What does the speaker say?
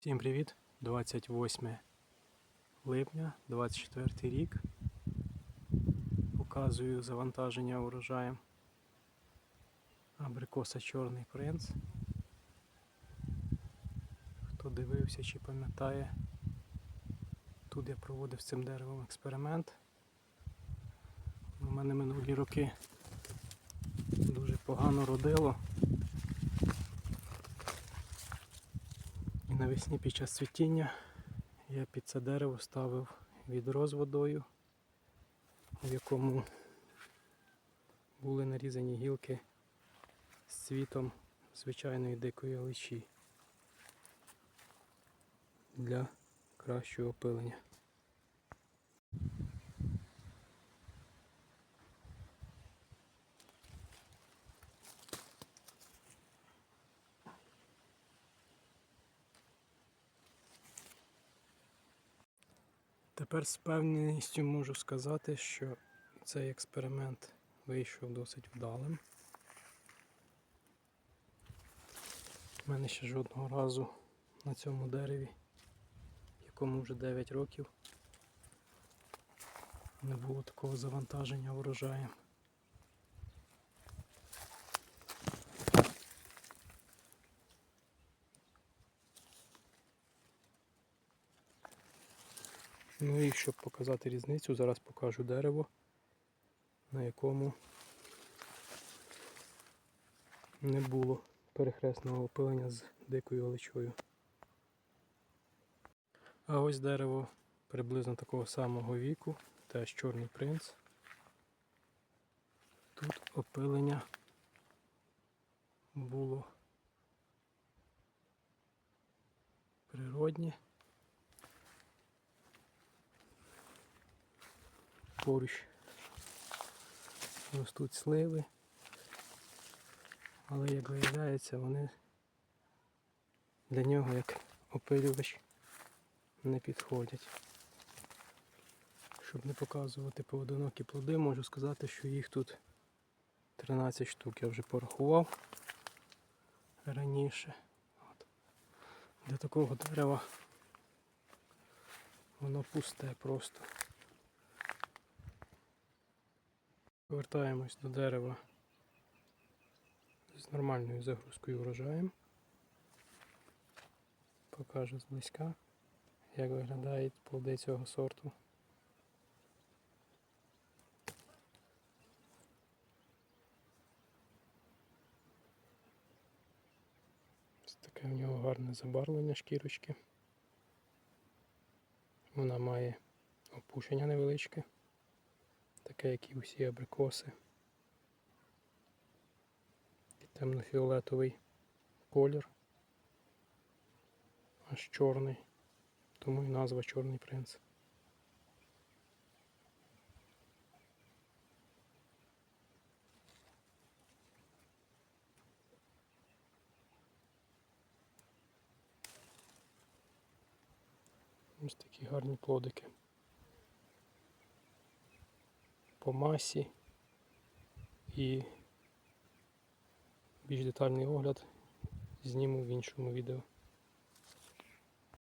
Всім привіт! 28 липня, 24 рік. Показую завантаження урожаєм абрикоса Чорний принц. Хто дивився чи пам'ятає, тут я проводив з цим деревом експеримент. У мене минулі роки дуже погано родило. Навесні під час цвітіння я під це дерево ставив відро з водою, в якому були нарізані гілки з цвітом звичайної дикої аличі для кращого опилення. Тепер з певністю можу сказати, що цей експеримент вийшов досить вдалим. У мене ще жодного разу на цьому дереві, якому вже 9 років, не було такого завантаження урожаєм. Ну і щоб показати різницю, зараз покажу дерево, на якому не було перехресного опилення з дикою оличою. А ось дерево приблизно такого самого віку, теж чорний принц. Тут опилення було природнє. Поруч ростуть сливи, але як виявляється, вони для нього як опилювач не підходять. Щоб не показувати поодинокі плоди, можу сказати, що їх тут 13 штук я вже порахував раніше. От. Для такого дерева воно пусте просто. Повертаємось до дерева з нормальною загрузкою врожаєм. Покажу зблизька, як виглядають плоди цього сорту. Ось таке в нього гарне забарвлення шкірочки. Вона має опушення невеличке таке, як і усі абрикоси. І темно-фіолетовий колір, аж чорний, тому і назва Чорний принц. Ось такі гарні плодики. По масі і більш детальний огляд зніму в іншому відео.